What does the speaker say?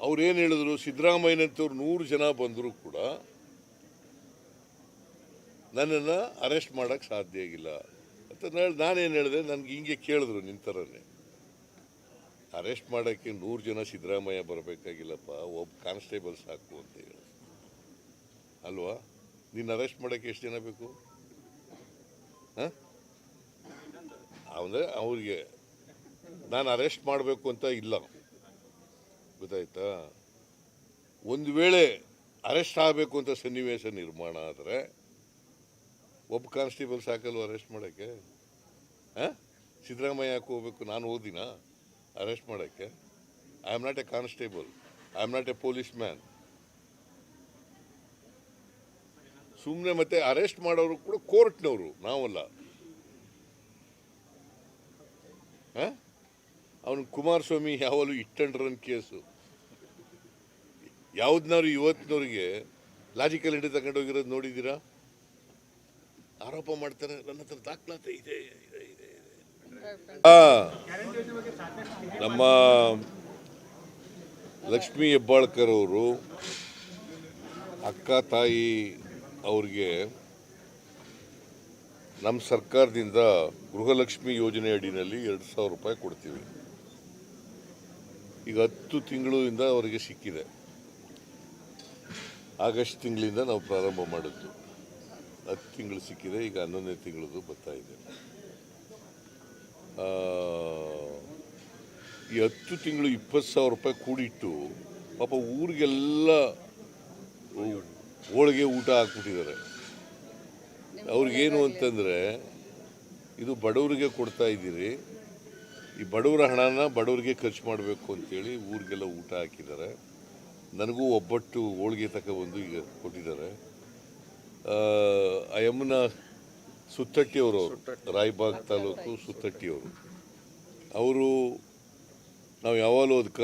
ಅವ್ರೇನು ಹೇಳಿದ್ರು? ಸಿದ್ದರಾಮಯ್ಯನಂತವ್ರು ನೂರು ಜನ ಬಂದರೂ ಕೂಡ ನನ್ನನ್ನು ಅರೆಸ್ಟ್ ಮಾಡೋಕ್ಕೆ ಸಾಧ್ಯ ಆಗಿಲ್ಲ ಅಂತ ಹೇಳಿ ನಾನೇನು ಹೇಳಿದೆ? ನನಗೆ ಹಿಂಗೆ ಕೇಳಿದ್ರು ನಿನ್ನ ಥರನೇ. ಅರೆಸ್ಟ್ ಮಾಡೋಕ್ಕೆ ನೂರು ಜನ ಸಿದ್ದರಾಮಯ್ಯ ಬರಬೇಕಾಗಿಲ್ಲಪ್ಪ ಒಬ್ಬ ಕಾನ್ಸ್ಟೇಬಲ್ ಸಾಕು ಅಂತ ಹೇಳಿ. ಅಲ್ವಾ? ನೀನು ಅರೆಸ್ಟ್ ಮಾಡೋಕ್ಕೆ ಎಷ್ಟು ಜನ ಬೇಕು? ಹಾಂ? ಅಂದರೆ ಅವರಿಗೆ ನಾನು ಅರೆಸ್ಟ್ ಮಾಡಬೇಕು ಅಂತ ಇಲ್ಲ. ಗೊತ್ತಾಯ್ತಾ ಒಂದು ವೇಳೆ ಅರೆಸ್ಟ್ ಆಗಬೇಕು ಅಂತ ಸನ್ನಿವೇಶ ನಿರ್ಮಾಣ ಆದರೆ ಒಬ್ಬ ಕಾನ್ಸ್ಟೇಬಲ್ ಸಾಕಲ್ವ ಅರೆಸ್ಟ್ ಮಾಡೋಕ್ಕೆ? ಹಾಂ? ಸಿದ್ದರಾಮಯ್ಯ ಯಾಕೆ ಹೋಗ್ಬೇಕು? ನಾನು ಓದಿನ ಅರೆಸ್ಟ್ ಮಾಡೋಕ್ಕೆ? I am not a constable I am not a policeman ಸುಮ್ಮನೆ ಮತ್ತೆ ಅರೆಸ್ಟ್ ಮಾಡೋರು ಕೂಡ ಕೋರ್ಟ್ನವರು ನಾವಲ್ಲ. ಅವನು ಕುಮಾರಸ್ವಾಮಿ ಯಾವಾಗಲೂ ಇಟ್ ಅಂಡ್ ರನ್ ಕೇಸು. ಯಾವ್ದನ್ನವ್ರು ಇವತ್ತಿನವ್ರಿಗೆ ಲಾಜಿಕಲ್ ಎಂಟ್ರಿ ತಗೊಂಡು ಹೋಗಿರೋದು ನೋಡಿದ್ದೀರಾ? ಆರೋಪ ಮಾಡ್ತಾರೆ, ನನ್ನ ಹತ್ರ ದಾಖಲಾತಿ ಇದೆ ಇದೆ ಇದೆ ನಮ್ಮ ಲಕ್ಷ್ಮೀ ಹೆಬ್ಬಾಳ್ಕರ್ ಅವರು ಅಕ್ಕ, ತಾಯಿ ಅವ್ರಿಗೆ ನಮ್ಮ ಸರ್ಕಾರದಿಂದ ಗೃಹಲಕ್ಷ್ಮಿ ಯೋಜನೆ ಅಡಿನಲ್ಲಿ ಎರಡು ಸಾವಿರ ರೂಪಾಯಿ ಕೊಡ್ತೀವಿ. ಈಗ ಹತ್ತು ತಿಂಗಳಿಂದ ಅವರಿಗೆ ಸಿಕ್ಕಿದೆ. ಆಗಸ್ಟ್ ತಿಂಗಳಿಂದ ನಾವು ಪ್ರಾರಂಭ ಮಾಡಿದ್ದು. ಹತ್ತು ತಿಂಗಳು ಸಿಕ್ಕಿದೆ, ಈಗ ಹನ್ನೊಂದನೇ ತಿಂಗಳದು ಬರ್ತಾ ಇದೆ. ಈ ಹತ್ತು ತಿಂಗಳು ಇಪ್ಪತ್ತು ಸಾವಿರ ರೂಪಾಯಿ ಕೂಡಿಟ್ಟು ಪಾಪ ಊರಿಗೆಲ್ಲ ಹೋಳಿಗೆ ಊಟ ಹಾಕ್ಬಿಟ್ಟಿದ್ದಾರೆ. ಅವ್ರಿಗೇನು ಅಂತಂದರೆ, ಇದು ಬಡವರಿಗೆ ಕೊಡ್ತಾ ಇದ್ದೀರಿ ಈ ಬಡವರ ಹಣನ ಬಡವರಿಗೆ ಖರ್ಚು ಮಾಡಬೇಕು ಅಂತೇಳಿ ಊರಿಗೆಲ್ಲ ಊಟ ಹಾಕಿದ್ದಾರೆ. ನನಗೂ ಒಬ್ಬಟ್ಟು ಹೋಳಿಗೆ ಬಂದು ಈಗ ಕೊಟ್ಟಿದ್ದಾರೆ. ಅಯ್ಯಮ್ಮನ ಸುತ್ತಟ್ಟಿಯವರು ಅವರು, ರಾಯ್ಬಾಗ್ ತಾಲೂಕು ಸುತ್ತಟ್ಟಿಯವರು ಅವರು ನಾವು ಯಾವಾಗಲೂ ಅದಕ್ಕೆ